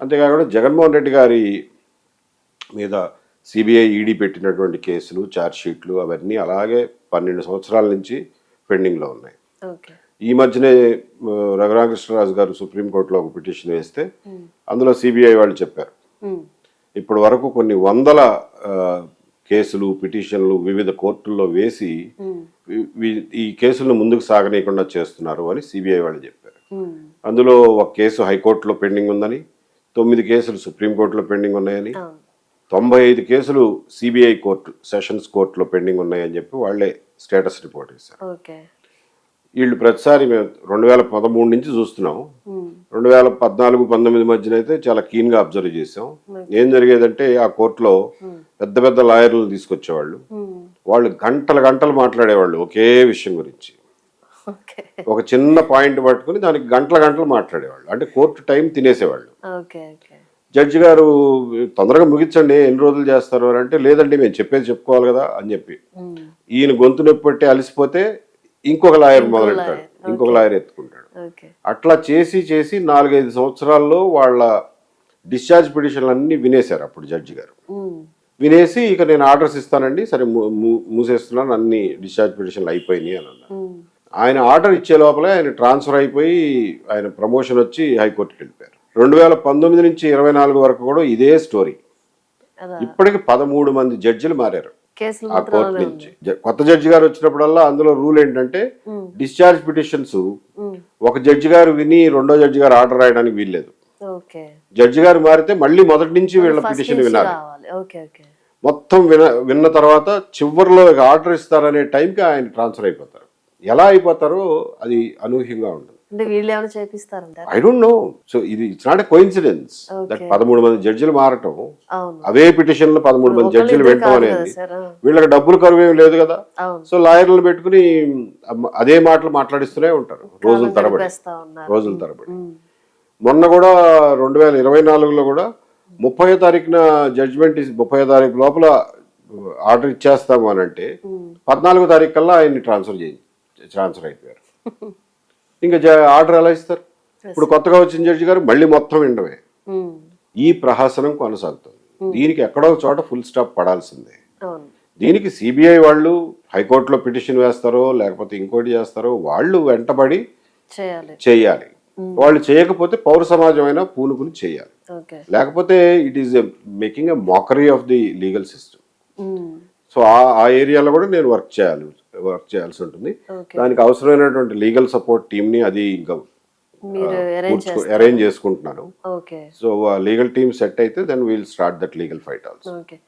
అంతేకాకుండా జగన్మోహన్ రెడ్డి గారి మీద సిబిఐ ఈడీ పెట్టినటువంటి కేసులు ఛార్జ్ షీట్లు అవన్నీ అలాగే పన్నెండు సంవత్సరాల నుంచి పెండింగ్లో ఉన్నాయి. ఈ మధ్యనే రఘురామకృష్ణరాజు గారు సుప్రీంకోర్టులో ఒక పిటిషన్ వేస్తే అందులో సిబిఐ వాళ్ళు చెప్పారు. ఇప్పటి వరకు కొన్ని వందల కేసులు పిటిషన్లు వివిధ కోర్టుల్లో వేసి ఈ కేసులను ముందుకు సాగనీయకుండా చేస్తున్నారు అని సిబిఐ వాళ్ళు చెప్పారు. అందులో ఒక కేసు హైకోర్టులో పెండింగ్ ఉందని తొమ్మిది కేసులు సుప్రీంకోర్టులో పెండింగ్ ఉన్నాయని తొంభై ఐదు కేసులు సిబిఐ కోర్టు సెషన్స్ కోర్టులో పెండింగ్ ఉన్నాయని చెప్పి వాళ్ళే స్టేటస్ రిపోర్ట్ ఇస్తారు వీళ్ళు ప్రతిసారి మేము రెండు వేల పదమూడు నుంచి చూస్తున్నాం. రెండు వేల పద్నాలుగు పంతొమ్మిది మధ్యన అయితే చాలా కీన్గా అబ్జర్వ్ చేసాం ఏం జరిగేదంటే ఆ కోర్టులో పెద్ద పెద్ద లాయర్లను తీసుకొచ్చేవాళ్ళు. వాళ్ళు గంటలు గంటలు మాట్లాడేవాళ్ళు ఒకే విషయం గురించి. ఒక చిన్న పాయింట్ పట్టుకుని దానికి గంటల గంటలు మాట్లాడేవాళ్ళు. అంటే కోర్టు టైం తినేసేవాళ్ళు. జడ్జి గారు తొందరగా ముగించండి ఎన్ని రోజులు చేస్తారు? అని అంటే లేదండి మేము చెప్పేది చెప్పుకోవాలి కదా అని చెప్పి. ఈయన గొంతు నొప్పి పట్టి అలసిపోతే ఇంకొక లాయర్ మొదలెట్టాడు ఇంకొక లాయర్ ఎత్తుకుంటాడు. అట్లా చేసి చేసి నాలుగైదు సంవత్సరాల్లో వాళ్ళ డిశ్చార్జ్ పిటిషన్లు అన్నీ వినేశారు అప్పుడు జడ్జి గారు. వినేసి ఇక నేను ఆర్డర్స్ ఇస్తానండి సరే మూసేస్తున్నాను అన్ని డిశ్చార్జ్ పిటిషన్లు అయిపోయినాయి అని అన్నారు. ఆయన ఆర్డర్ ఇచ్చే లోపలే ఆయన ట్రాన్స్ఫర్ అయిపోయి ఆయన ప్రమోషన్ వచ్చి హైకోర్టుకి వెళ్ళిపోయారు. రెండు వేల పంతొమ్మిది నుంచి ఇరవై నాలుగు వరకు కూడా ఇదే స్టోరీ. ఇప్పటికి పదమూడు మంది జడ్జిలు మారారు ఆ కోర్టు నుంచి. కొత్త జడ్జి గారు వచ్చినప్పుడల్లా అందులో రూల్ ఏంటంటే డిశ్చార్జ్ పిటిషన్స్ ఒక జడ్జి గారు విని రెండో జడ్జి గారు ఆర్డర్ రాయడానికి వీల్లేదు. జడ్జి గారు మారితే మళ్ళీ మొదటి నుంచి వీళ్ళ పిటిషన్ వినాలి. మొత్తం విన విన్న తర్వాత చివరిలో ఆర్డర్ ఇస్తారనే టైంకి ఆయన ట్రాన్స్ఫర్ అయిపోతారు. ఎలా అయిపోతారో అది అనూహ్యంగా ఉంటుంది. అంటే వీళ్ళు ఏమైనా చేపిస్తారంటారు? ఐ డోంట్ నో సో ఇది it's not a coincidence that Okay. పదమూడు మంది జడ్జిలు మారటం అవే పిటిషన్లు పదమూడు మంది జడ్జిలు పెట్టడం అనేది వీళ్ళకి డబ్బులు కరువు ఏమి లేదు కదా. సో లాయర్లను పెట్టుకుని అదే మాటలు మాట్లాడిస్తూనే ఉంటారు. రోజుల తరబడి. రోజుల తరబడి. మొన్న కూడా రెండు వేల ఇరవై నాలుగులో కూడా ముప్పై తారీఖున జడ్జిమెంట్ ముప్పై తారీఖు లోపల ఆర్డర్ ఇచ్చేస్తాము అని అంటే పద్నాలుగో తారీఖు కల్లా ఆయన్ని ట్రాన్స్ఫర్ చేయి ట్రాన్స్ఫర్ అయిపోయారు ఇంకా జ- ఆర్డర్ ఎలా ఇస్తారు? ఇప్పుడు కొత్తగా వచ్చిన జడ్జి గారు మళ్ళీ మొత్తం వినడమే. ఉమ్, ఈ ప్రహసనం కొనసాగుతుంది. దీనికి ఎక్కడో ఒక చోట ఫుల్ స్టాప్ పడాల్సిందే. దీనికి సిబిఐ వాళ్ళు హైకోర్టులో పిటిషన్ వేస్తారో లేకపోతే ఇంకోటి చేస్తారో వాళ్ళు వెంటబడి చేయాలి. చేయాలి. వాళ్ళు చేయకపోతే పౌర సమాజమైనా పూనుకుని చేయాలి. లేకపోతే it is making a mockery of the legal system so ఆ ఆ ఏరియాలో కూడా నేను వర్క్ చేయాలి. వర్క్ చేయాల్సి ఉంటుంది. దానికి అవసరమైనటువంటి లీగల్ సపోర్ట్ టీమ్ని అది ఇంకా అరేంజ్ చేసుకుంటున్నాను సో లీగల్ టీమ్ సెట్ అయితే then we'll start that legal fight also